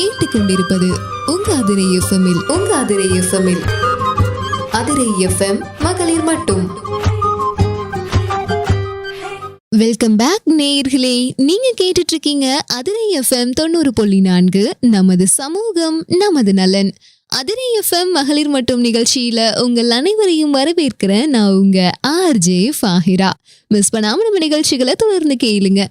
கேட்டுக்கொண்டிருப்பது உங்க அதிரை எஃப்எம்மில் உங்க அதிரை எஃப்எம்மில். அதிரை எஃப்எம் மகளிர் மட்டும். வெல்கம் பேக் நேயர்களே. நீங்க கேட்டுட்டு இருக்கீங்க அதிரை எஃப்எம் தொண்ணூறு புள்ளி நான்கு நமது சமூகம் நமது நலன். அதிரை எஃப்எம் மகளிர் மட்டும் நிகழ்ச்சியில உங்கள் அனைவரையும் வரவேற்கிறேன் நான் உங்க ஆர்ஜே ஃபாஹிரா. மிஸ் பண்ணாம நம்ம நிகழ்ச்சிகளை தொடர்ந்து கேளுங்க.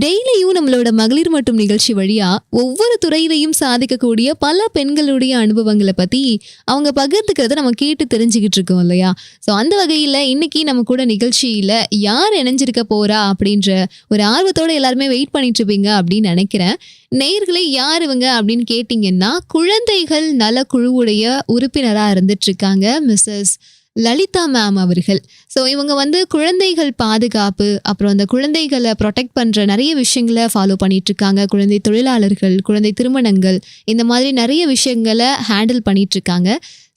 டெய்லியும் நம்மளோட மகளிர் மட்டும் நிகழ்ச்சி வழியா ஒவ்வொரு துறையிலையும் சாதிக்கக்கூடிய பல பெண்களுடைய அனுபவங்களை பத்தி அவங்க பகிர்ந்துக்கிறத நம்ம கேட்டு தெரிஞ்சுக்கிட்டு இருக்கோம் இல்லையா? ஸோ அந்த வகையில் இன்னைக்கு நம்ம கூட நிகழ்ச்சியில் யார் இணைஞ்சிருக்க போறா அப்படின்ற ஒரு ஆர்வத்தோட எல்லாருமே வெயிட் பண்ணிட்டு இருப்பீங்க அப்படின்னு நினைக்கிறேன். நேயர்களே யார் இவங்க அப்படின்னு கேட்டிங்கன்னா குழந்தைகள் நல குழுவுடைய உறுப்பினராக இருந்துட்டு இருக்காங்க மிஸ்ஸஸ் லலிதா மேம் அவர்கள். ஸோ இவங்க வந்து குழந்தைகள் பாதுகாப்பு அப்புறம் அந்த குழந்தைகளை ப்ரொடெக்ட் பண்ணுற நிறைய விஷயங்களை ஃபாலோ பண்ணிகிட்ருக்காங்க குழந்தை தொழிலாளர்கள் குழந்தை திருமணங்கள் இந்த மாதிரி நிறைய விஷயங்களை ஹேண்டில் பண்ணிகிட்ருக்காங்க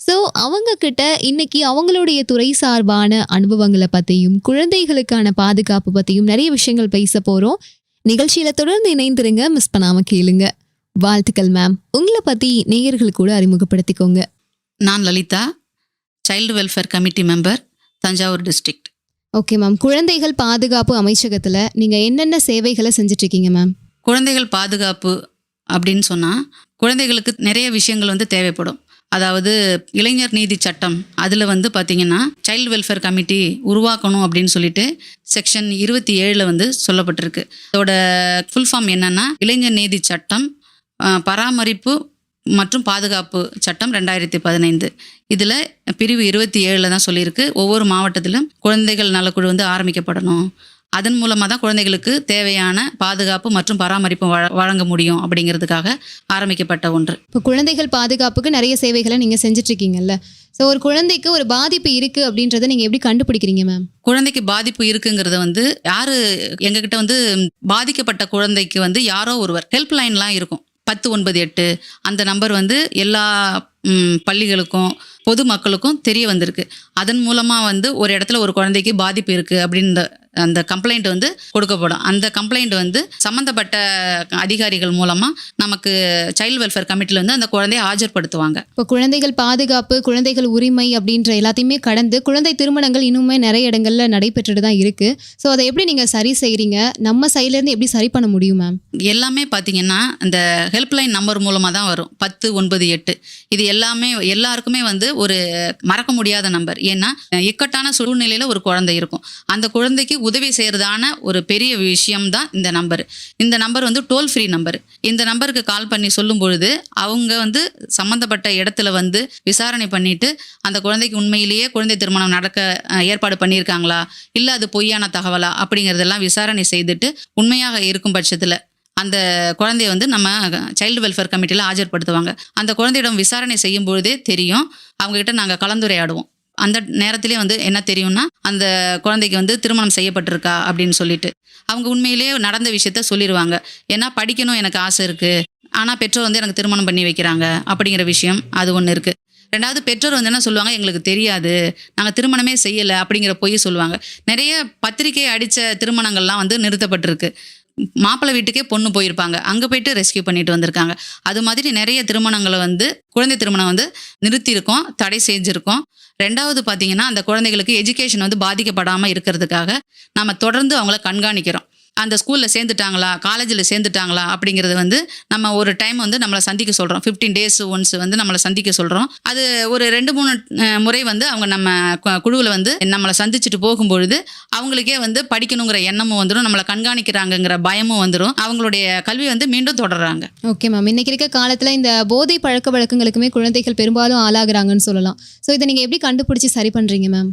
ஸோ அவங்கக்கிட்ட இன்னைக்கு அவங்களுடைய துறை சார்பான அனுபவங்களை பற்றியும் குழந்தைகளுக்கான பாதுகாப்பு பற்றியும் நிறைய விஷயங்கள் பேச போகிறோம் நிகழ்ச்சியில் தொடர்ந்து இணைந்திருங்க. மிஸ் பண்ணாமல் கேளுங்க. வாழ்த்துக்கள் மேம் உங்களை பற்றி நேயர்கள் கூட அறிமுகப்படுத்திக்கோங்க. நான் Lalitha. Child welfare committee member Thanjavur district okay ma'am குழந்தைகள் பாதுகாப்பு அமைச்சகத்துல நீங்க என்னென்ன சேவைகளை செஞ்சுட்டு இருக்கீங்க மேம் குழந்தைகள் பாதுகாப்பு அப்படின்னு சொன்னால் குழந்தைகளுக்கு நிறைய விஷயங்கள் வந்து தேவைப்படும். அதாவது இளைஞர் நீதி சட்டம் அதில் வந்து பார்த்திங்கன்னா சைல்டு வெல்ஃபேர் கமிட்டி உருவாக்கணும் அப்படின்னு சொல்லிட்டு செக்ஷன் இருபத்தி ஏழில் வந்து சொல்லப்பட்டிருக்கு. அதோட ஃபுல் ஃபார்ம் என்னன்னா இளைஞர் நீதி சட்டம் பராமரிப்பு மற்றும் பாதுகாப்பு சட்டம் ரெண்டாயிரத்தி பதினைந்து. இதில் பிரிவு இருபத்தி ஏழில் தான் சொல்லியிருக்கு. ஒவ்வொரு மாவட்டத்திலும் குழந்தைகள் நலக்குழு வந்து ஆரம்பிக்கப்படணும். அதன் மூலமாக தான் குழந்தைகளுக்கு தேவையான பாதுகாப்பு மற்றும் பராமரிப்பு வழ- வழங்க முடியும் அப்படிங்கிறதுக்காக ஆரம்பிக்கப்பட்ட ஒன்று. இப்போ குழந்தைகள் பாதுகாப்புக்கு நிறைய சேவைகளை நீங்க செஞ்சுட்டு இருக்கீங்கல்ல ஸோ ஒரு குழந்தைக்கு ஒரு பாதிப்பு இருக்கு அப்படின்றத நீங்க எப்படி கண்டுபிடிக்கிறீங்க மேம் குழந்தைக்கு பாதிப்பு இருக்குங்கிறத வந்து யாரு எங்ககிட்ட வந்து பாதிக்கப்பட்ட குழந்தைக்கு வந்து யாரோ ஒருவர் ஹெல்ப் லைன்லாம் இருக்கும். பத்து ஒன்பது எட்டு அந்த நம்பர் வந்து எல்லா பள்ளிகளுக்கும் பள்ளிகளுக்கும் பொதுமக்களுக்கும் தெரிய வந்திருக்கு. அதன் மூலமாக வந்து ஒரு இடத்துல ஒரு குழந்தைக்கு பாதிப்பு இருக்குது அப்படின்ற அந்த கம்ப்ளைண்ட் வந்து கொடுக்கப்படும். அந்த கம்ப்ளைண்ட் வந்து சம்மந்தப்பட்ட அதிகாரிகள் மூலமாக நமக்கு சைல்டு வெல்ஃபேர் கமிட்டியில் வந்து அந்த குழந்தையை ஆஜர்படுத்துவாங்க. இப்போ குழந்தைகள் பாதுகாப்பு குழந்தைகள் உரிமை அப்படின்ற எல்லாத்தையுமே கடந்து குழந்தை திருமணங்கள் இன்னுமே நிறைய இடங்கள்ல நடைபெற்றுட்டு தான் இருக்கு. ஸோ அதை எப்படி நீங்க சரி செய்றீங்க? நம்ம சைட்ல இருந்து எப்படி சரி பண்ண முடியும் மேம் எல்லாமே பார்த்தீங்கன்னா இந்த ஹெல்ப்லைன் நம்பர் மூலமாக தான் வரும். பத்து ஒன்பது எட்டு. இது எல்லாமே எல்லாருக்குமே வந்து ஒரு மறக்க முடியாத நம்பர் ஏன்னா இக்கட்டான சூழ்நிலையில் ஒரு குழந்தை இருக்கும். அந்த குழந்தைக்கு உதவி செய்கிறதான ஒரு பெரிய விஷயம் தான் இந்த நம்பர். இந்த நம்பர் வந்து டோல் ஃப்ரீ நம்பர் இந்த நம்பருக்கு கால் பண்ணி சொல்லும் பொழுது அவங்க வந்து சம்மந்தப்பட்ட இடத்துல வந்து விசாரணை பண்ணிட்டு அந்த குழந்தைக்கு உண்மையிலேயே குழந்தை திருமணம் நடக்க ஏற்பாடு பண்ணியிருக்காங்களா? இல்லை அது பொய்யான தகவலா? அப்படிங்கிறதெல்லாம் விசாரணை செய்துட்டு உண்மையாக இருக்கும் பட்சத்தில் அந்த குழந்தைய வந்து நம்ம சைல்டு வெல்ஃபேர் கமிட்டியில் ஆஜர்படுத்துவாங்க. அந்த குழந்தையிடம் விசாரணை செய்யும் பொழுதே தெரியும். அவங்ககிட்ட நாங்கள் கலந்துரையாடுவோம். அந்த நேரத்திலே வந்து என்ன தெரியும்னா அந்த குழந்தைக்கு வந்து திருமணம் செய்யப்பட்டிருக்கா அப்படின்னு சொல்லிட்டு. அவங்க உண்மையிலேயே நடந்த விஷயத்த சொல்லிடுவாங்க ஏன்னா படிக்கணும் எனக்கு ஆசை இருக்குது ஆனால் பெற்றோர் வந்து எனக்கு திருமணம் பண்ணி வைக்கிறாங்க அப்படிங்கிற விஷயம் அது ஒன்று இருக்குது ரெண்டாவது பெற்றோர் வந்து என்ன சொல்லுவாங்க? எங்களுக்கு தெரியாது. நாங்கள் திருமணமே செய்யலை அப்படிங்கிற பொய் சொல்லுவாங்க. நிறைய பத்திரிகை அடித்த திருமணங்கள்லாம் வந்து நிறுத்தப்பட்டிருக்கு. மாப்பிள்ளை வீட்டுக்கே பொண்ணு போயிருப்பாங்க. அங்கே போயிட்டு ரெஸ்கியூ பண்ணிட்டு வந்திருக்காங்க. அது மாதிரி நிறைய திருமணங்களை வந்து குழந்தை திருமணம் வந்து நிறுத்தியிருக்கோம் தடை செஞ்சுருக்கோம். ரெண்டாவது பார்த்தீங்கன்னா அந்த குழந்தைகளுக்கு எஜுகேஷன் வந்து பாதிக்கப்படாமல் இருக்கிறதுக்காக நம்ம தொடர்ந்து அவங்கள கண்காணிக்கிறோம். அந்த ஸ்கூலில் சேர்ந்துட்டாங்களா? காலேஜில் சேர்ந்துட்டாங்களா? அப்படிங்கிறது வந்து நம்ம ஒரு டைம் வந்து நம்மளை சந்திக்க சொல்கிறோம் ஃபிஃப்டீன் டேஸ் ஒன்ஸ் வந்து நம்மளை சந்திக்க சொல்கிறோம் அது ஒரு ரெண்டு மூணு முறை வந்து அவங்க நம்ம குழுவில் வந்து நம்மளை சந்திச்சுட்டு போகும்பொழுது அவங்களுக்கே வந்து படிக்கணுங்கிற எண்ணமும் வந்துடும் நம்மளை கண்காணிக்கிறாங்கங்கிற பயமும் வந்துடும் அவங்களுடைய கல்வி வந்து மீண்டும் தொடர்றாங்க. ஓகே மேம் இன்னைக்கு இருக்க காலத்தில் இந்த போதை பழக்க வழக்கங்களுக்குமே குழந்தைகள் பெரும்பாலும் ஆளாகிறாங்கன்னு சொல்லலாம். ஸோ இதை நீங்கள் எப்படி கண்டுபிடிச்சி சரி பண்ணுறீங்க மேம்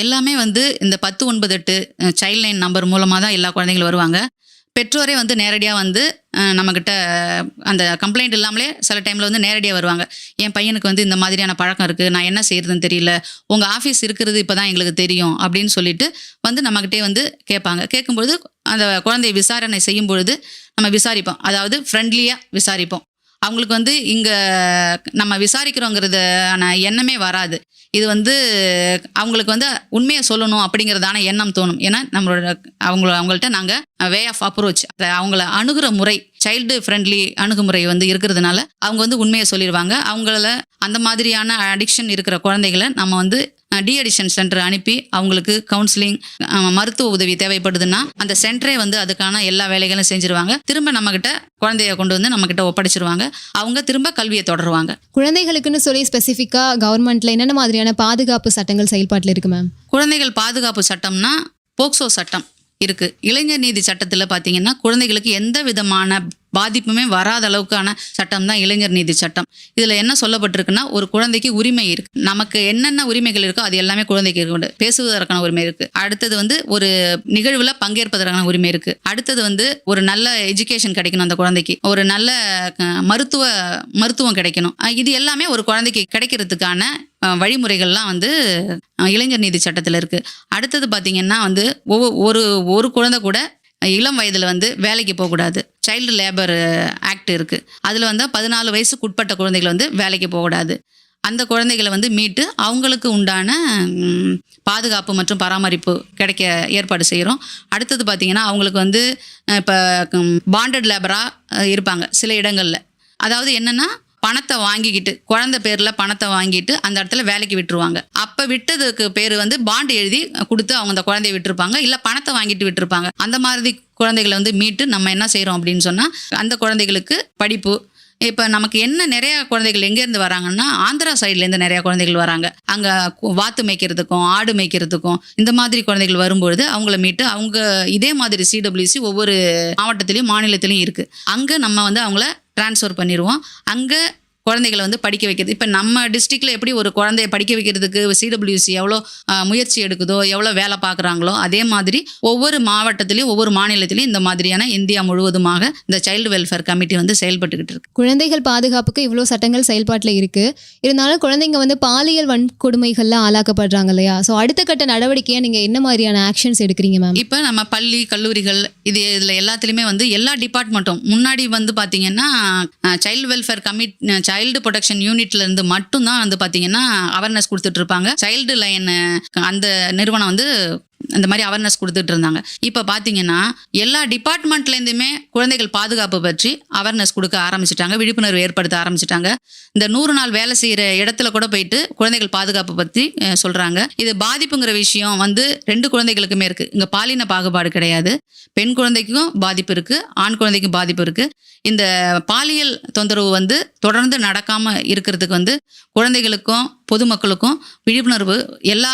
எல்லாமே வந்து இந்த பத்து ஒன்பது எட்டு சைல்ட் லைன் நம்பர் மூலமாக தான் எல்லா குழந்தைங்களும் வருவாங்க. பெற்றோரே வந்து நேரடியாக வந்து நம்மக்கிட்ட அந்த கம்ப்ளைண்ட் இல்லாமலே சில டைமில் வந்து நேரடியாக வருவாங்க. என் பையனுக்கு வந்து இந்த மாதிரியான பழக்கம் இருக்குது நான் என்ன செய்யறதுன்னு தெரியல உங்கள் ஆஃபீஸ் இருக்கிறது இப்போ தான் எங்களுக்கு தெரியும் அப்படின்னு சொல்லிட்டு வந்து நம்மக்கிட்டே வந்து கேட்பாங்க. கேட்கும்பொழுது அந்த குழந்தைய விசாரணை செய்யும் பொழுது நம்ம விசாரிப்போம். அதாவது ஃப்ரெண்ட்லியாக விசாரிப்போம். அவங்களுக்கு வந்து இங்கே நம்ம விசாரிக்கிறோங்கிறதான எண்ணமே வராது. இது வந்து அவங்களுக்கு வந்து உண்மையை சொல்லணும் அப்படிங்கிறதான எண்ணம் தோணும். ஏன்னா நம்மளோட அவங்கள அவங்கள்ட்ட நாங்கள் வே ஆஃப் அப்ரோச் அவங்கள அணுகிற முறை சைல்டு ஃப்ரெண்ட்லி அணுகுமுறை வந்து இருக்கிறதுனால அவங்க வந்து உண்மையை சொல்லிடுவாங்க அவங்கள அந்த மாதிரியான அடிக்ஷன் இருக்கிற குழந்தைகளை நம்ம வந்து டி அடிஷன் சென்டர் அனுப்பி அவங்களுக்கு கவுன்சிலிங் மருத்துவ உதவி தேவைப்படுதுன்னா அந்த சென்டரே வந்து அதுக்கான எல்லா வேலைகளும் செஞ்சிருவாங்க. திரும்ப நம்மக்கிட்ட குழந்தைய கொண்டு வந்து நம்மக்கிட்ட ஒப்படைச்சிருவாங்க. அவங்க திரும்ப கல்வியை தொடருவாங்க. குழந்தைகளுக்குன்னு சொல்லி ஸ்பெசிஃபிக்கா கவர்மெண்ட்ல என்னென்ன மாதிரியான பாதுகாப்பு சட்டங்கள் செயல்பாட்டில் இருக்கு மேம் குழந்தைகள் பாதுகாப்பு சட்டம்னா போக்சோ சட்டம் இருக்கு. இளைஞர் நீதி சட்டத்துல பாத்தீங்கன்னா குழந்தைகளுக்கு எந்த விதமான பாதிப்புமே வராத அளவுக்கான சட்டம் தான் இளைஞர் நீதி சட்டம். இதுல என்ன சொல்லப்பட்டிருக்குன்னா ஒரு குழந்தைக்கு உரிமை இருக்கு. நமக்கு என்னென்ன உரிமைகள் இருக்கோ அது எல்லாமே குழந்தைக்கு இருக்கு பேசுவதற்கான உரிமை இருக்கு. அடுத்தது வந்து ஒரு நிகழ்வுல பங்கேற்பதற்கான உரிமை இருக்கு. அடுத்தது வந்து ஒரு நல்ல எஜுகேஷன் கிடைக்கணும் அந்த குழந்தைக்கு. ஒரு நல்ல மருத்துவ மருத்துவம் கிடைக்கணும். இது எல்லாமே ஒரு குழந்தைக்கு கிடைக்கிறதுக்கான வழிமுறைகள்லாம் வந்து இளைஞர் நீதி சட்டத்தில் இருக்குது அடுத்தது பார்த்திங்கன்னா வந்து ஒவ்வொ- ஒரு ஒரு குழந்தை கூட இளம் வயதில் வந்து வேலைக்கு போகக்கூடாது. சைல்டு லேபர் ஆக்ட் uh, இருக்குது அதில் வந்து பதினாலு வயசுக்கு உட்பட்ட குழந்தைகள் வந்து வேலைக்கு போகக்கூடாது. அந்த குழந்தைகளை வந்து மீட்டு அவங்களுக்கு உண்டான பாதுகாப்பு மற்றும் பராமரிப்பு கிடைக்க ஏற்பாடு செய்கிறோம் அடுத்தது பார்த்திங்கன்னா அவங்களுக்கு வந்து இப்போ பாண்டட் லேபராக இருப்பாங்க சில இடங்களில். அதாவது என்னென்னா பணத்தை வாங்கிக்கிட்டு குழந்தை பேரில் பணத்தை வாங்கிட்டு அந்த இடத்துல வேலைக்கு விட்டுருவாங்க. அப்போ விட்டதுக்கு பேர் வந்து பாண்டு எழுதி கொடுத்து அவங்க அந்த குழந்தைய விட்டுருப்பாங்க. இல்லை பணத்தை வாங்கிட்டு விட்டுருப்பாங்க. அந்த மாதிரி குழந்தைகளை வந்து மீட்டு நம்ம என்ன செய்கிறோம் அப்படின்னு சொன்னால் அந்த குழந்தைகளுக்கு படிப்பு இப்போ நமக்கு என்ன நிறைய குழந்தைகள் எங்கேருந்து வராங்கன்னா ஆந்திரா சைட்லேருந்து நிறையா குழந்தைகள் வராங்க. அங்கே வாத்து மேய்க்கிறதுக்கும் ஆடு மேய்க்கிறதுக்கும் இந்த மாதிரி குழந்தைகள் வரும்பொழுது அவங்கள மீட்டு அவங்க இதே மாதிரி சிடபிள்யூசி ஒவ்வொரு மாவட்டத்திலையும் மாநிலத்திலையும் இருக்குது அங்கே நம்ம வந்து அவங்கள ட்ரான்ஸ்ஃபர் பண்ணிடுவோம் அங்கே குழந்தைகளை வந்து படிக்க வைக்கிறது. இப்போ நம்ம டிஸ்ட்ரிக்ட்ல எப்படி ஒரு குழந்தைய படிக்க வைக்கிறதுக்கு சிடபிள்யூசி எவ்வளோ முயற்சி எடுக்குதோ எவ்வளோ வேலை பார்க்குறாங்களோ அதே மாதிரி ஒவ்வொரு மாவட்டத்திலையும் ஒவ்வொரு மாநிலத்திலையும் இந்த மாதிரியான இந்தியா முழுவதுமாக இந்த சைல்டு வெல்ஃபேர் கமிட்டி வந்து செயல்பட்டுக்கிட்டு இருக்கு. குழந்தைகள் பாதுகாப்புக்கு இவ்வளோ சட்டங்கள் செயல்பாட்டில் இருக்கு. இருந்தாலும் குழந்தைங்க வந்து பாலியல் வன்கொடுமைகள்ல ஆளாக்கப்படுறாங்க இல்லையா? ஸோ அடுத்த கட்ட நடவடிக்கையா நீங்க என்ன மாதிரியான ஆக்ஷன்ஸ் எடுக்கிறீங்க மேம் இப்போ நம்ம பள்ளி கல்லூரிகள் இது இதில் எல்லாத்துலேயுமே வந்து எல்லா டிபார்ட்மெண்ட்டும் முன்னாடி வந்து பார்த்தீங்கன்னா child welfare committee child protection யூனிட்ல இருந்து மட்டும்தான் வந்து பார்த்தீங்கன்னா அவேர்னஸ் கொடுத்துட்டு இருப்பாங்க. சைல்டு லைன் அந்த நிறுவனம் வந்து இந்த மாதிரி அவேர்னஸ் கொடுத்துட்டு இருந்தாங்க இப்போ பார்த்தீங்கன்னா எல்லா டிபார்ட்மெண்ட்லேருந்துமே குழந்தைகள் பாதுகாப்பு பற்றி அவேர்னஸ் கொடுக்க ஆரம்பிச்சிட்டாங்க விழிப்புணர்வு ஏற்படுத்த ஆரம்பிச்சிட்டாங்க. இந்த நூறு நாள் வேலை செய்கிற இடத்துல கூட போயிட்டு குழந்தைகள் பாதுகாப்பு பற்றி சொல்கிறாங்க இது பாதிப்புங்கிற விஷயம் வந்து ரெண்டு குழந்தைகளுக்குமே இருக்குது இங்கே பாலின பாகுபாடு கிடையாது. பெண் குழந்தைக்கும் பாதிப்பு இருக்குது ஆண் குழந்தைக்கும் பாதிப்பு இருக்குது இந்த பாலியல் தொந்தரவு வந்து தொடர்ந்து நடக்காமல் இருக்கிறதுக்கு வந்து குழந்தைகளுக்கும் பொதுமக்களுக்கும் விழிப்புணர்வு எல்லா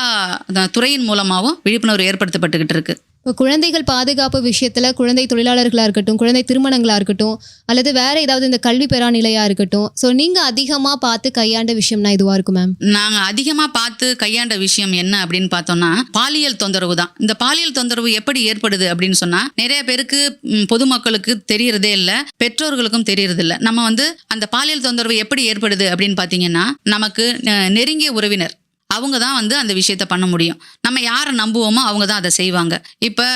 துறையின் மூலமாகவும் விழிப்புணர்வு ஏற்படுத்தப்பட்டுக்கிட்டு இருக்குது இப்போ குழந்தைகள் பாதுகாப்பு விஷயத்தில் குழந்தை தொழிலாளர்களாக இருக்கட்டும் குழந்தை திருமணங்களாக இருக்கட்டும் அல்லது வேற ஏதாவது இந்த கல்வி பெறா நிலையாக இருக்கட்டும் ஸோ நீங்கள் அதிகமாக பார்த்து கையாண்ட விஷயம்னா இதுவாக இருக்கும் மேம் நாங்கள் அதிகமாக பார்த்து கையாண்ட விஷயம் என்ன அப்படின்னு பார்த்தோம்னா பாலியல் தொந்தரவு தான். இந்த பாலியல் தொந்தரவு எப்படி ஏற்படுது அப்படின்னு சொன்னால் நிறைய பேருக்கு பொதுமக்களுக்கு தெரியறதே இல்லை பெற்றோர்களுக்கும் தெரியறது இல்லை. நம்ம வந்து அந்த பாலியல் தொந்தரவு எப்படி ஏற்படுது அப்படின்னு பார்த்தீங்கன்னா நமக்கு நெருங்கிய உறவினர் அவங்க தான் வந்து அந்த விஷயத்த பண்ண முடியும். நம்ம யாரை நம்புவோமோ அவங்க தான் அதை செய்வாங்க. இப்போ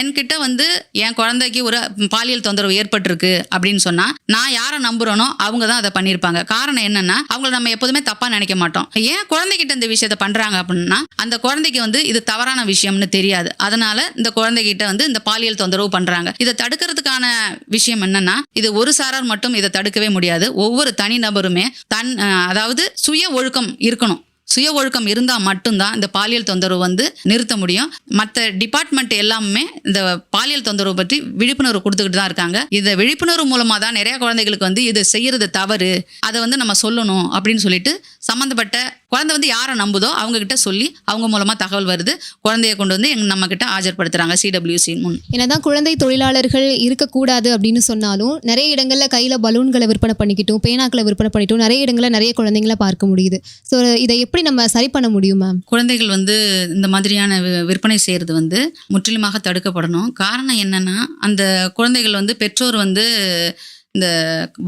என்கிட்ட வந்து என் குழந்தைக்கு ஒரு பாலியல் தொந்தரவு ஏற்பட்டிருக்கு அப்படின்னு சொன்னா நான் யாரை நம்புறேனோ அவங்க தான் அதை பண்ணியிருப்பாங்க. காரணம் என்னன்னா அவங்கள நம்ம எப்போதுமே தப்பா நினைக்க மாட்டோம். ஏன் குழந்தைகிட்ட இந்த விஷயத்த பண்றாங்க அப்படின்னா அந்த குழந்தைக்கு வந்து இது தவறான விஷயம்னு தெரியாது. அதனால இந்த குழந்தைகிட்ட வந்து இந்த பாலியல் தொந்தரவு பண்றாங்க. இதை தடுக்கிறதுக்கான விஷயம் என்னன்னா இது ஒரு சாரார் மட்டும் இதை தடுக்கவே முடியாது. ஒவ்வொரு தனிநபருமே தன் அதாவது சுய ஒழுக்கம் இருக்கணும். சுய ஒழுக்கம் இருந்தால் மட்டும்தான் இந்த பாலியல் தொந்தரவு வந்து நிறுத்த முடியும். மற்ற டிபார்ட்மெண்ட் எல்லாமே இந்த பாலியல் தொந்தரவு பற்றி விழிப்புணர்வு கொடுத்துக்கிட்டு தான் இருக்காங்க. இந்த விழிப்புணர்வு மூலமாக தான் நிறைய குழந்தைகளுக்கு வந்து இது செய்யறது தவறு. அதை வந்து நம்ம சொல்லணும் அப்படின்னு சொல்லிட்டு சம்மந்தப்பட்ட குழந்தை வந்து யாரை நம்புதோ அவங்க கிட்ட சொல்லி அவங்க மூலமாக தகவல் வருது. குழந்தைய கொண்டு வந்து எங்க நம்ம கிட்ட ஆஜர்படுத்துறாங்க சிடபிள்யூசி முன். என்னதான் குழந்தை தொழிலாளர்கள் இருக்கக்கூடாது அப்படின்னு சொன்னாலும் நிறைய இடங்கள்ல கையில பலூன்களை விற்பனை பண்ணிக்கிட்டும் பேனாக்களை விற்பனை பண்ணிட்டும் நிறைய இடங்கள்ல நிறைய குழந்தைங்களை பார்க்க முடியுது. ஸோ இதை எப்படி நம்ம சரி பண்ண முடியும் மேம் குழந்தைகள் வந்து இந்த மாதிரியான விற்பனை செய்கிறது வந்து முற்றிலுமாக தடுக்கப்படணும். காரணம் என்னன்னா அந்த குழந்தைகள் வந்து பெற்றோர் வந்து இந்த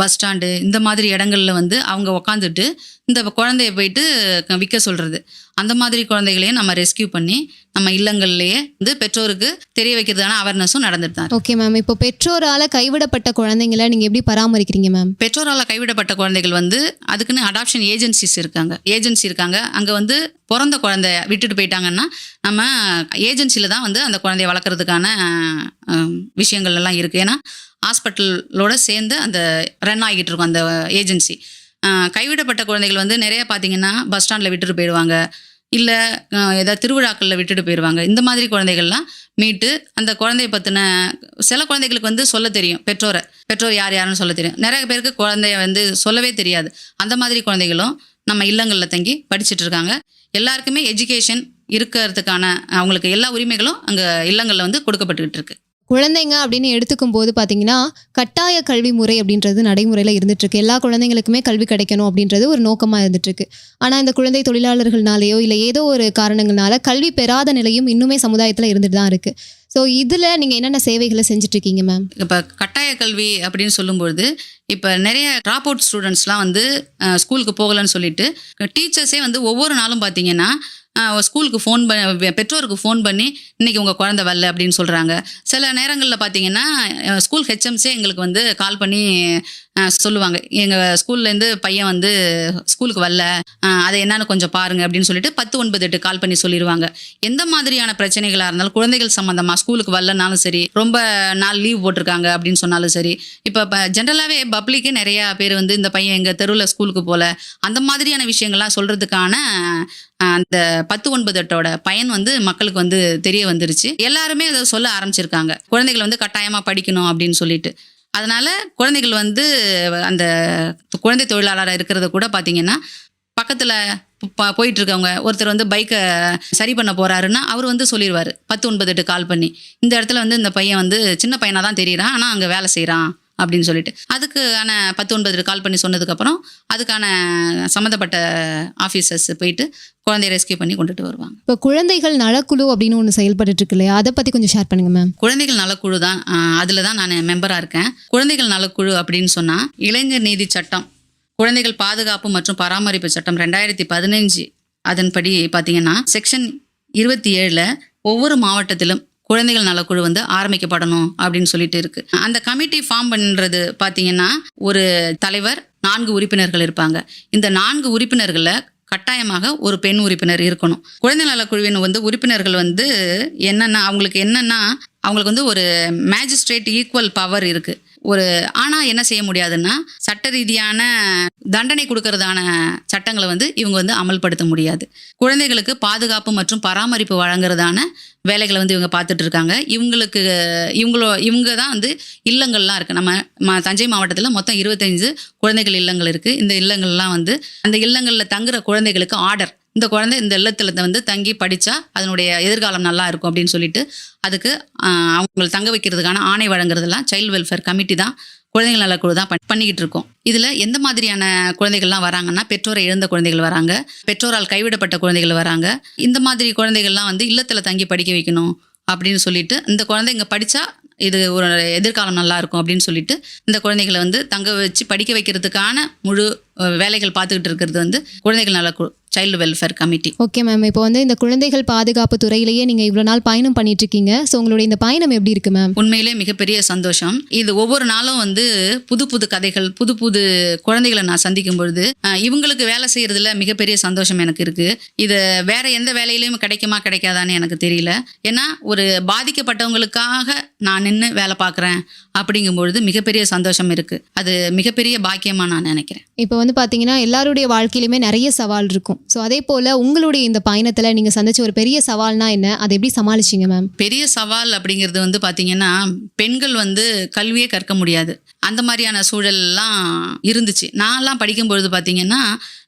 பஸ் ஸ்டாண்டு இந்த மாதிரி இடங்கள்ல வந்து அவங்க உக்காந்துட்டு இந்த குழந்தைய போயிட்டு விற்க சொல்றது. அந்த மாதிரி குழந்தைகளையும் நம்ம ரெஸ்கியூ பண்ணி நம்ம இல்லங்கள்லயே வந்து பெற்றோருக்கு தெரிய வைக்கிறதுக்கான அவேர்னஸும் நடந்துட்டு தான். ஓகே மேம் இப்போ பெற்றோரால கைவிடப்பட்ட குழந்தைங்களை நீங்க எப்படி பராமரிக்கிறீங்க மேம் பெற்றோரால் கைவிடப்பட்ட குழந்தைகள் வந்து அதுக்குன்னு அடாப்ஷன் ஏஜென்சிஸ் இருக்காங்க. ஏஜென்சி இருக்காங்க. அங்கே வந்து பிறந்த குழந்தைய விட்டுட்டு போயிட்டாங்கன்னா நம்ம ஏஜென்சியில் தான் வந்து அந்த குழந்தைய வளர்க்குறதுக்கான விஷயங்கள் எல்லாம் இருக்குது ஏன்னா ஹாஸ்பிட்டலோட சேர்ந்து அந்த ரன் ஆகிட்டு இருக்கும் அந்த ஏஜென்சி கைவிடப்பட்ட குழந்தைகள் வந்து நிறைய பார்த்தீங்கன்னா பஸ் ஸ்டாண்டில் விட்டுட்டு போயிடுவாங்க. இல்லை ஏதாவது திருவிழாக்களில் விட்டுட்டு போயிடுவாங்க. இந்த மாதிரி குழந்தைகள்லாம் மீட்டு அந்த குழந்தைய பற்றின சில குழந்தைகளுக்கு வந்து சொல்ல தெரியும். பெற்றோரை. பெற்றோர் யார் யாருன்னு சொல்ல தெரியும். நிறைய பேருக்கு குழந்தைய வந்து சொல்லவே தெரியாது. அந்த மாதிரி குழந்தைகளும் நம்ம இல்லங்களில் தங்கி படிச்சுட்டு இருக்காங்க. எல்லாருக்குமே எஜுகேஷன் இருக்கிறதுக்கான அவங்களுக்கு எல்லா உரிமைகளும் அங்கே இல்லங்களில் வந்து கொடுக்கப்பட்டுக்கிட்டு இருக்கு. குழந்தைங்க அப்படின்னு எடுத்துக்கும் போது பார்த்தீங்கன்னா கட்டாய கல்வி முறை அப்படின்றது நடைமுறையில் இருந்துட்டுருக்கு. எல்லா குழந்தைங்களுக்குமே கல்வி கிடைக்கணும் அப்படின்றது ஒரு நோக்கமாக இருந்துட்டுருக்கு. ஆனால் இந்த குழந்தை தொழிலாளர்கள்னாலேயோ இல்லை ஏதோ ஒரு காரணங்களால கல்வி பெறாத நிலையும் இன்னுமே சமுதாயத்தில் இருந்துட்டு தான் இருக்குது ஸோ இதில் நீங்கள் என்னென்ன சேவைகளை செஞ்சுட்ருக்கீங்க மேம் இப்போ கட்டாய கல்வி அப்படின்னு சொல்லும்பொழுது இப்போ நிறைய ட்ராப் அவுட் ஸ்டூடெண்ட்ஸ்லாம் வந்து ஸ்கூலுக்கு போகலன்னு சொல்லிட்டு டீச்சர்ஸே வந்து ஒவ்வொரு நாளும் பார்த்தீங்கன்னா ஸ்கூலுக்கு ஃபோன் பண்ண பெற்றோருக்கு ஃபோன் பண்ணி இன்னைக்கு உங்கள் குழந்த வரல அப்படின்னு சொல்கிறாங்க சில நேரங்களில் பார்த்தீங்கன்னா ஸ்கூல் ஹெச்எம்ஸே எங்களுக்கு வந்து கால் பண்ணி சொல்லுவாங்க. எங்கள் ஸ்கூல்லேருந்து பையன் வந்து ஸ்கூலுக்கு வரல. அதை என்னன்னு கொஞ்சம் பாருங்க அப்படின்னு சொல்லிட்டு பத்து ஒன்பது எட்டு கால் பண்ணி சொல்லிடுவாங்க எந்த மாதிரியான பிரச்சனைகளாக இருந்தாலும் குழந்தைகள் சம்மந்தமாக ஸ்கூலுக்கு வரலனாலும் சரி ரொம்ப நாள் லீவ் போட்டிருக்காங்க அப்படின்னு சொன்னாலும் சரி இப்போ இப்போ ஜென்ரலாகவே பப்ளிக்கே நிறையா பேர் வந்து இந்த பையன் எங்கள் தெருவில் ஸ்கூலுக்கு போகல அந்த மாதிரியான விஷயங்கள்லாம் சொல்கிறதுக்கான அந்த பத்து ஒன்பது எட்டோட பயன் வந்து மக்களுக்கு வந்து தெரிய வந்துருச்சு. எல்லாருமே அதை சொல்ல ஆரம்பிச்சிருக்காங்க. குழந்தைகள் வந்து கட்டாயமாக படிக்கணும் அப்படின்னு சொல்லிட்டு. அதனால குழந்தைகள் வந்து அந்த குழந்தை தொழிலாளராக இருக்கிறத கூட பார்த்தீங்கன்னா பக்கத்தில் போயிட்டு இருக்கவங்க ஒருத்தர் வந்து பைக்கை சரி பண்ண போறாருன்னா அவர் வந்து சொல்லிடுவார் பத்து ஒன்பது எட்டு கால் பண்ணி. இந்த இடத்துல வந்து இந்த பையன் வந்து சின்ன பையனாக தான் தெரியறான் ஆனால் அங்கே வேலை செய்கிறான் அப்படின்னு சொல்லிட்டு. அதுக்கான பத்து ஒன்பது கால் பண்ணி சொன்னதுக்கப்புறம் அதுக்கான சம்மந்தப்பட்ட ஆஃபீஸர்ஸ் போயிட்டு குழந்தைய ரெஸ்கியூ பண்ணி கொண்டுட்டு வருவாங்க. இப்போ குழந்தைகள் நலக்குழு அப்படின்னு ஒன்று செயல்பட்டு இருக்கு இல்லையா? அதை பற்றி கொஞ்சம் ஷேர் பண்ணுங்க மேம் குழந்தைகள் நலக்குழு தான் அதில் தான் நான் மெம்பராக இருக்கேன். குழந்தைகள் நலக்குழு அப்படின்னு சொன்னால் இளைஞர் நீதி சட்டம் குழந்தைகள் பாதுகாப்பு மற்றும் பராமரிப்பு சட்டம் ரெண்டாயிரத்தி பதினஞ்சு அதன்படி பார்த்தீங்கன்னா செக்ஷன் இருபத்தி ஏழில் ஒவ்வொரு மாவட்டத்திலும் குழந்தைகள் நலக்குழு வந்து ஆரம்பிக்கப்படணும் அப்படின்னு சொல்லிட்டு இருக்கு. அந்த கமிட்டி ஃபார்ம் பண்ணுறது பார்த்தீங்கன்னா ஒரு தலைவர் நான்கு உறுப்பினர்கள் இருப்பாங்க. இந்த நான்கு உறுப்பினர்களில் கட்டாயமாக ஒரு பெண் உறுப்பினர் இருக்கணும். குழந்தை நலக்குழுவின் வந்து உறுப்பினர்கள் வந்து என்னென்னா அவங்களுக்கு என்னென்னா அவங்களுக்கு வந்து ஒரு மேஜிஸ்ட்ரேட் ஈக்குவல் பவர் இருக்குது ஒரு ஆனால் என்ன செய்ய முடியாதுன்னா சட்ட ரீதியான தண்டனை கொடுக்கறதான சட்டங்களை வந்து இவங்க வந்து அமல்படுத்த முடியாது. குழந்தைகளுக்கு பாதுகாப்பு மற்றும் பராமரிப்பு வழங்குறதான வேலைகளை வந்து இவங்க பார்த்துட்டு இருக்காங்க. இவங்களுக்கு இவங்களோ இவங்க தான் வந்து இல்லங்கள்லாம் இருக்குது நம்ம ம- தஞ்சை மாவட்டத்தில் மொத்தம் இருபத்தஞ்சு குழந்தைகள் இல்லங்கள் இருக்குது இந்த இல்லங்கள்லாம் வந்து அந்த இல்லங்களில் தங்குற குழந்தைகளுக்கு ஆர்டர் இந்த குழந்தை இந்த இல்லத்தில் வந்து தங்கி படித்தா அதனுடைய எதிர்காலம் நல்லா இருக்கும் அப்படின்னு சொல்லிட்டு அதுக்கு அவங்களை தங்க வைக்கிறதுக்கான ஆணை வழங்குறதெல்லாம் சைல்டு வெல்ஃபேர் கமிட்டி தான் குழந்தைகள் நலக்குழு தான் பண்- பண்ணிக்கிட்டு இருக்கோம். இதில் எந்த மாதிரியான குழந்தைகள்லாம் வராங்கன்னா பெற்றோரை இழந்த குழந்தைகள் வராங்க பெற்றோரால் கைவிடப்பட்ட குழந்தைகள் வராங்க இந்த மாதிரி குழந்தைகள்லாம் வந்து இல்லத்தில் தங்கி படிக்க வைக்கணும் அப்படின்னு சொல்லிட்டு இந்த குழந்தைங்க படித்தா இது ஒரு எதிர்காலம் நல்லா இருக்கும் அப்படின்னு சொல்லிட்டு இந்த குழந்தைகளை வந்து தங்க வச்சு படிக்க வைக்கிறதுக்கான முழு வேலைகள் பார்த்துக்கிட்டு இருக்கிறது வந்து குழந்தைகள் நலக்குழு child welfare committee okay ma'am இப்போ வந்து இந்த குழந்தைகள் பாதுகாப்பு துறையிலேயே நீங்கள் இவ்வளோ நாள் பயணம் பண்ணிட்டு இருக்கீங்க ஸோ உங்களுடைய இந்த பயணம் எப்படி இருக்கு மேம் உண்மையிலே மிகப்பெரிய சந்தோஷம். இது ஒவ்வொரு நாளும் வந்து புது புது கதைகள் புது புது குழந்தைகளை நான் சந்திக்கும் பொழுது இவங்களுக்கு வேலை செய்யறதுல மிகப்பெரிய சந்தோஷம் எனக்கு இருக்கு. இது வேற எந்த வேலையிலையும் கிடைக்குமா கிடைக்காதான்னு எனக்கு தெரியல. ஏன்னா ஒரு பாதிக்கப்பட்டவங்களுக்காக நான் நின்று வேலை பார்க்குறேன் அப்படிங்கும்பொழுது மிகப்பெரிய சந்தோஷம் இருக்கு. அது மிகப்பெரிய பாக்கியமா நான் நினைக்கிறேன். இப்போ வந்து பார்த்தீங்கன்னா எல்லாருடைய வாழ்க்கையிலுமே நிறைய சவால் இருக்கும். ஸோ அதே போல் உங்களுடைய இந்த பயணத்தில் நீங்கள் சந்திச்ச ஒரு பெரிய சவால்னா என்ன? அதை எப்படி சமாளிச்சிங்க மேம் பெரிய சவால் அப்படிங்கிறது வந்து பார்த்தீங்கன்னா பெண்கள் வந்து கல்வியே கற்க முடியாது. அந்த மாதிரியான சூழல்லாம் இருந்துச்சு. நான்லாம் படிக்கும்பொழுது பார்த்தீங்கன்னா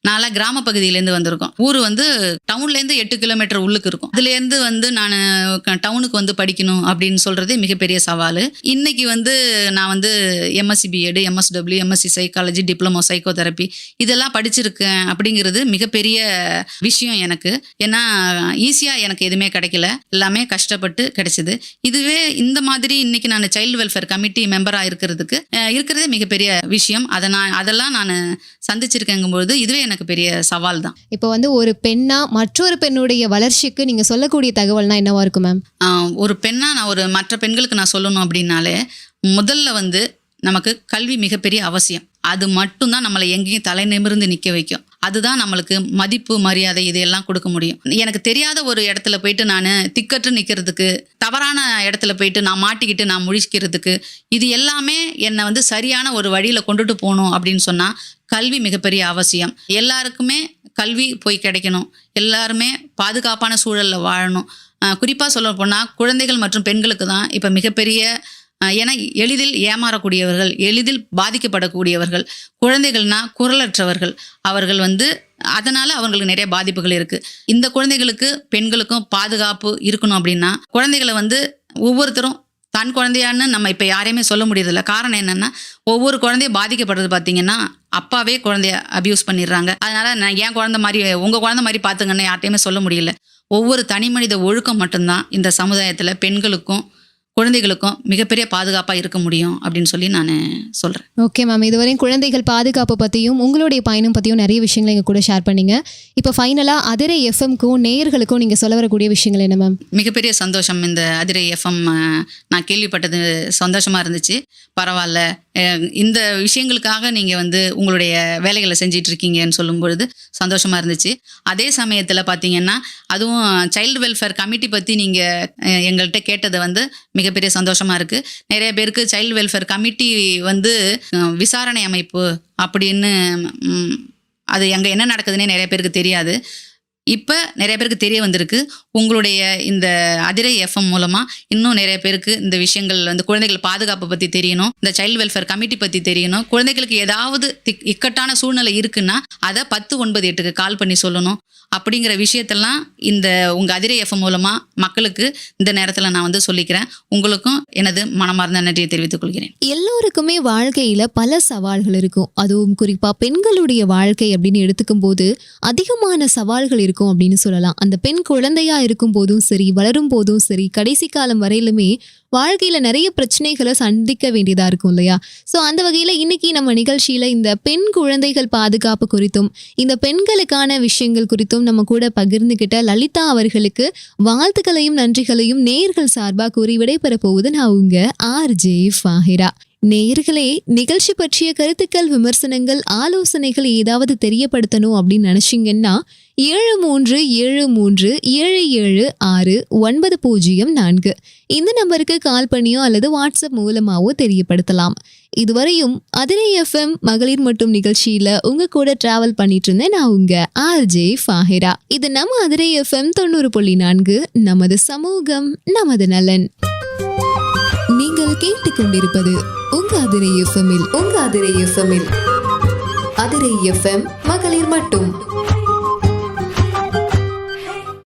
நான்லாம் கிராம பகுதியிலேருந்து வந்திருக்கோம். ஊர் வந்து டவுன்லேருந்து எட்டு கிலோமீட்டர் உள்ளுக்கு இருக்கும். அதுலேருந்து வந்து நான் டவுனுக்கு வந்து படிக்கணும் அப்படின்னு சொல்கிறதே மிகப்பெரிய சவால். இன்னைக்கு வந்து நான் வந்து MSc BEd MSW MSc psychology diploma psychotherapy இதெல்லாம் படிச்சிருக்கேன் அப்படிங்கிறது மிகப்பெரிய விஷயம் எனக்கு. ஏன்னா ஈஸியாக எனக்கு எதுவுமே கிடைக்கல. எல்லாமே கஷ்டப்பட்டு கிடைச்சிது. இதுவே இந்த மாதிரி இன்னைக்கு நான் சைல்டு வெல்ஃபேர் கமிட்டி மெம்பராக இருக்கிறதுக்கு இருக்கிறதே மிகப்பெரிய விஷயம். அதை நான் அதெல்லாம் நான் சந்திச்சிருக்கேங்கும்போது இதுவே எனக்கு பெரிய சவால் தான். இப்போ வந்து ஒரு பெண்ணா மற்றொரு பெண்ணுடைய வளர்ச்சிக்கு நீங்க சொல்லக்கூடிய தகவல்னா என்னவா இருக்கும் மேம் ஒரு பெண்ணா நான் ஒரு மற்ற பெண்களுக்கு நான் சொல்லணும் அப்படின்னாலே முதல்ல வந்து நமக்கு கல்வி மிகப்பெரிய அவசியம். அது மட்டும்தான் நம்மளை எங்கேயும் தலை நிமிர்ந்து நிற்க வைக்கும். அதுதான் நம்மளுக்கு மதிப்பு மரியாதை இதையெல்லாம் கொடுக்க முடியும். எனக்கு தெரியாத ஒரு இடத்துல போயிட்டு நான் திக்கற்று நிற்கிறதுக்கு தவறான இடத்துல போயிட்டு நான் மாட்டிக்கிட்டு நான் முழிக்கிறதுக்கு இது எல்லாமே என்னை வந்து சரியான ஒரு வழியில் கொண்டுட்டு போகணும் அப்படின்னு சொன்னால் கல்வி மிகப்பெரிய அவசியம். எல்லாருக்குமே கல்வி போய் கிடைக்கணும். எல்லாருமே பாதுகாப்பான சூழலில் வாழணும். குறிப்பாக சொல்ல போனால் குழந்தைகள் மற்றும் பெண்களுக்கு தான் இப்போ மிகப்பெரிய அஹ், ஏன்னா எளிதில் ஏமாறக்கூடியவர்கள் எளிதில் பாதிக்கப்படக்கூடியவர்கள் குழந்தைகள்னா குரலற்றவர்கள். அவர்கள் வந்து அதனால அவங்களுக்கு நிறைய பாதிப்புகள் இருக்கு. இந்த குழந்தைகளுக்கு பெண்களுக்கும் பாதுகாப்பு இருக்கணும் அப்படின்னா குழந்தைகளை வந்து ஒவ்வொருத்தரும் தன் குழந்தையான்னு நம்ம இப்போ யாரையுமே சொல்ல முடியறதில்ல. காரணம் என்னன்னா ஒவ்வொரு குழந்தையும் பாதிக்கப்படுறது பார்த்தீங்கன்னா அப்பாவே குழந்தைய அபியூஸ் பண்ணிடுறாங்க. அதனால நான் என் குழந்தை மாதிரி உங்கள் குழந்தை மாதிரி பார்த்துங்கன்னு யார்ட்டையுமே சொல்ல முடியல. ஒவ்வொரு தனி மனித ஒழுக்கம் மட்டும்தான் இந்த சமுதாயத்தில் பெண்களுக்கும் குழந்தைகளுக்கும் மிகப்பெரிய பாதுகாப்பாக இருக்க முடியும் அப்படின்னு சொல்லி நான் சொல்கிறேன் ஓகே மேம் இதுவரையும் குழந்தைகள் பாதுகாப்பு பற்றியும் உங்களுடைய பயணம் பற்றியும் நிறைய விஷயங்களை எங்க கூட ஷேர் பண்ணீங்க. இப்போ ஃபைனலாக அதிரை எஃப்எம்க்கும் நேயர்களுக்கும் நீங்கள் சொல்ல வரக்கூடிய விஷயங்கள் என்ன மேம் மிகப்பெரிய சந்தோஷம். இந்த அதிரை எஃப்எம் நான் கேள்விப்பட்டது சந்தோஷமாக இருந்துச்சு. பரவாயில்ல. இந்த விஷயங்களுக்காக நீங்கள் வந்து உங்களுடைய வேலைகளை செஞ்சிட்டு இருக்கீங்கன்னு சொல்லும் பொழுது சந்தோஷமாக இருந்துச்சு. அதே சமயத்தில் பார்த்தீங்கன்னா அதுவும் சைல்டு வெல்ஃபேர் கமிட்டி பற்றி நீங்கள் எங்கள்கிட்ட கேட்டது வந்து மிகப்பெரிய சந்தோஷமாக இருக்குது நிறைய பேருக்கு சைல்டு வெல்ஃபேர் கமிட்டி வந்து விசாரணை அமைப்பு அப்படின்னு அது அங்கே என்ன நடக்குதுன்னே நிறைய பேருக்கு தெரியாது. இப்போ நிறைய பேருக்கு தெரிய வந்திருக்கு. உங்களுடைய இந்த அதிரை எஃப்எம் மூலமாக இன்னும் நிறைய பேருக்கு இந்த விஷயங்கள் வந்து குழந்தைகள் பாதுகாப்பு பற்றி தெரியணும். இந்த சைல்டு வெல்ஃபேர் கமிட்டி பற்றி தெரியணும். குழந்தைகளுக்கு ஏதாவது இக்கட்டான சூழ்நிலை இருக்குன்னா அதை பத்து ஒன்பது எட்டுக்கு கால் பண்ணி சொல்லணும். அப்படிங்கிற விஷயத்தெல்லாம் இந்த உங்கள் அதிரை எஃப்எம் மூலமாக மக்களுக்கு இந்த நேரத்தில் நான் வந்து சொல்லிக்கிறேன். உங்களுக்கும் எனது மனமார்ந்த நன்றியை தெரிவித்துக் கொள்கிறேன். எல்லோருக்குமே வாழ்க்கையில் பல சவால்கள் இருக்கும். அதுவும் குறிப்பாக பெண்களுடைய வாழ்க்கை அப்படின்னு எடுத்துக்கும் போது அதிகமான சவால்கள் இருக்கும் அப்படின்னு சொல்லலாம். அந்த பெண் குழந்தையாக இருக்கும் போதும் சரி வளரும் போதும் சரி கடைசி காலம் வரையிலுமே வாழ்க்கையில் நிறைய பிரச்சனைகளை சந்திக்க வேண்டியதாக இருக்கும் இல்லையா? ஸோ அந்த வகையில் இன்னைக்கு நம்ம நிகழ்ச்சியில் இந்த பெண் குழந்தைகள் பாதுகாப்பு குறித்தும் இந்த பெண்களுக்கான விஷயங்கள் குறித்தும் நம்ம கூட பகிர்ந்துகிட்ட லலிதா அவர்களுக்கு வாழ்த்துக்களையும் நன்றிகளையும் நேர்கள் சார்பாக கூறி விடைபெற போகுது நான் உங்க ஆர்ஜே ஃபாஹிரா. நேயர்களே நிகழ்ச்சி பற்றிய கருத்துக்கள் விமர்சனங்கள் ஆலோசனைகள் ஏதாவது தெரியப்படுத்தணும் அப்படின்னு நினைச்சீங்கன்னா ஏழு மூன்று ஏழு மூன்று ஏழு ஏழு ஆறு ஒன்பது பூஜ்ஜியம் நான்கு. இந்த நம்பருக்கு கால் பண்ணியோ அல்லது வாட்ஸ்அப் மூலமாவோ தெரியப்படுத்தலாம். இதுவரையும் அதிரை எஃப்எம் மகளிர் மட்டும் நிகழ்ச்சியில உங்க கூட டிராவல் பண்ணிட்டு இருந்தேன் நான் உங்க ஆர்ஜே ஃபாஹிரா இது நம்ம அதிரை எஃப்எம் தொண்ணூறு புள்ளி நான்கு நமது சமூகம் நமது நலன். நீங்கள் கேட்டுக்கொண்டிருப்பது உங்க அதிரை எஃப்எம்மில் உங்க அதிரை எஃப்எம்மில் அதிரை எஃப்எம் மகளிர் மட்டும்.